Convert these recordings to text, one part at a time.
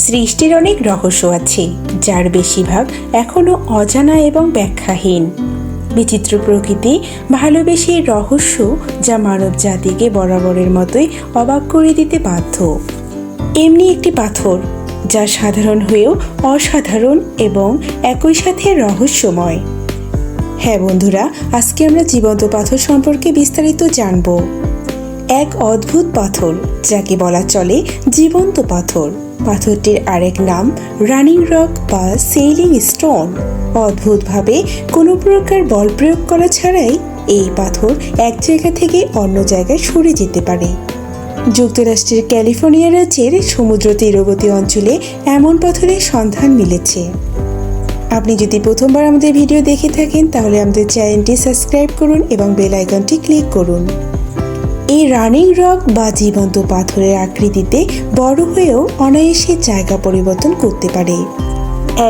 সৃষ্টির অনেক রহস্য আছে, যার বেশিরভাগ এখনও অজানা এবং ব্যাখ্যাহীন। বিচিত্র প্রকৃতি ভালোবেসে রহস্য যা মানব জাতিকে বরাবরের মতোই অবাক করে দিতে বাধ্য। এমনি একটি পাথর, যা সাধারণ হয়েও অসাধারণ এবং একই সাথে রহস্যময়। হ্যাঁ বন্ধুরা, আজকে আমরা জীবন্ত পাথর সম্পর্কে বিস্তারিত জানব। এক অদ্ভুত পাথর, যাকে বলা চলে জীবন্ত পাথর। পাথরটির আরেক নাম রানিং রক বা সেইলিং স্টোন। অদ্ভুতভাবে কোনো প্রকার বল প্রয়োগ করা ছাড়াই এই পাথর এক জায়গা থেকে অন্য জায়গায় সরে যেতে পারে। যুক্তরাষ্ট্রের ক্যালিফোর্নিয়া রাজ্যের সমুদ্র তীরবর্তী অঞ্চলে এমন পাথরের সন্ধান মিলেছে। আপনি যদি প্রথমবার আমাদের ভিডিও দেখে থাকেন, তাহলে আমাদের চ্যানেলটি সাবস্ক্রাইব করুন এবং বেল আইকনটি ক্লিক করুন। এই রানিং রক বা জীবন্ত পাথরের আকৃতিতে বড় হয়েও অনায়াসে জায়গা পরিবর্তন করতে পারে।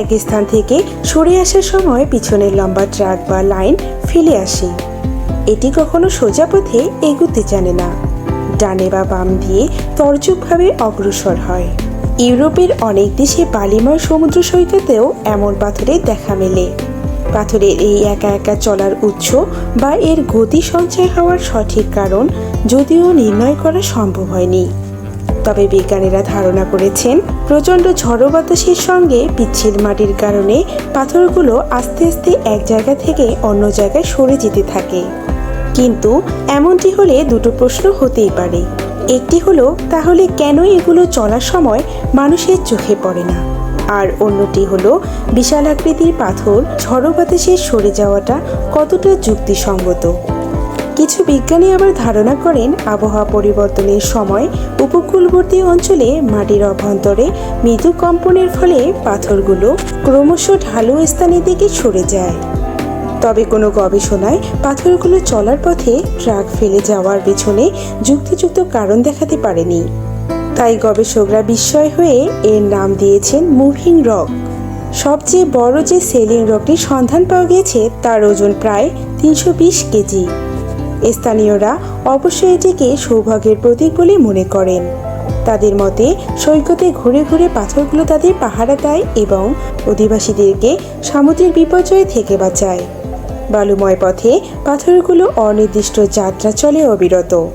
এক স্থান থেকে সরে আসার সময় পিছনের লম্বা ট্রাক বা লাইন ফেলে আসে। এটি কখনো সোজা পথে এগুতে জানে না। ডানে বা বাম দিয়ে তর্জকভাবে অগ্রসর হয়। ইউরোপের অনেক দেশে বালিময় সমুদ্র সৈকতেও এমন পাথরের দেখা মেলে। পাথরের এই একা একা চলার উৎস বা এর গতি সঞ্চয় হওয়ার সঠিক কারণ যদিও নির্ণয় করা সম্ভব হয়নি। তবে বিজ্ঞানীরা ধারণা করেছেন, প্রচণ্ড ঝড়ো বাতাসের সঙ্গে পিচ্ছিল মাটির কারণে পাথরগুলো আস্তে আস্তে এক জায়গা থেকে অন্য জায়গায় সরে যেতে থাকে। কিন্তু এমনটি হলে দুটো প্রশ্ন হতেই পারে। একটি হলো, তাহলে কেন এগুলো চলার সময় মানুষের চোখে পড়ে না? আর অন্যটি হলো বিশাল আকৃতির পাথর, ঝড়ো বাতাসে সরে যাওয়াটা কতটা যুক্তিসঙ্গত? কিছু বিজ্ঞানী আবার ধারণা করেন, আবহাওয়া পরিবর্তনের সময় উপকূলবর্তী অঞ্চলে মাটির অভ্যন্তরে মৃদু কম্পনের ফলে পাথরগুলো ক্রমশ ঢালু স্থানের দিকে সরে যায়। তবে কোনো গবেষণায় পাথরগুলো চলার পথে ট্রাক ফেলে যাওয়ার পেছনে যুক্তিযুক্ত কারণ দেখাতে পারেনি। তাই গবেষকরা বিস্ময় হয়ে এর নাম দিয়েছেন মুভিং রক। সবচেয়ে বড় যে সেলিং রকটির সন্ধান পাওয়া গেছে তার ওজন প্রায় তিনশো বিশ কেজি। স্থানীয়রা অবশ্যই এটিকে সৌভাগ্যের প্রতীক বলে মনে করেন। তাদের মতে, সৈকতে ঘুরে ঘুরে পাথরগুলো তাদের পাহারা দেয় এবং অধিবাসীদেরকে সামুদ্রিক বিপর্যয় থেকে বাঁচায়। বালুময় পথে পাথরগুলো অনির্দিষ্ট যাত্রা চলে অবিরত।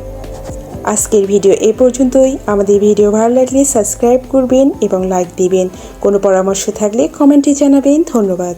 আজকের ভিডিও এ পর্যন্তই। আমাদের ভিডিও ভালো লাগলে সাবস্ক্রাইব করবেন এবং লাইক দিবেন। কোনো পরামর্শ থাকলে কমেন্টে জানাবেন। ধন্যবাদ।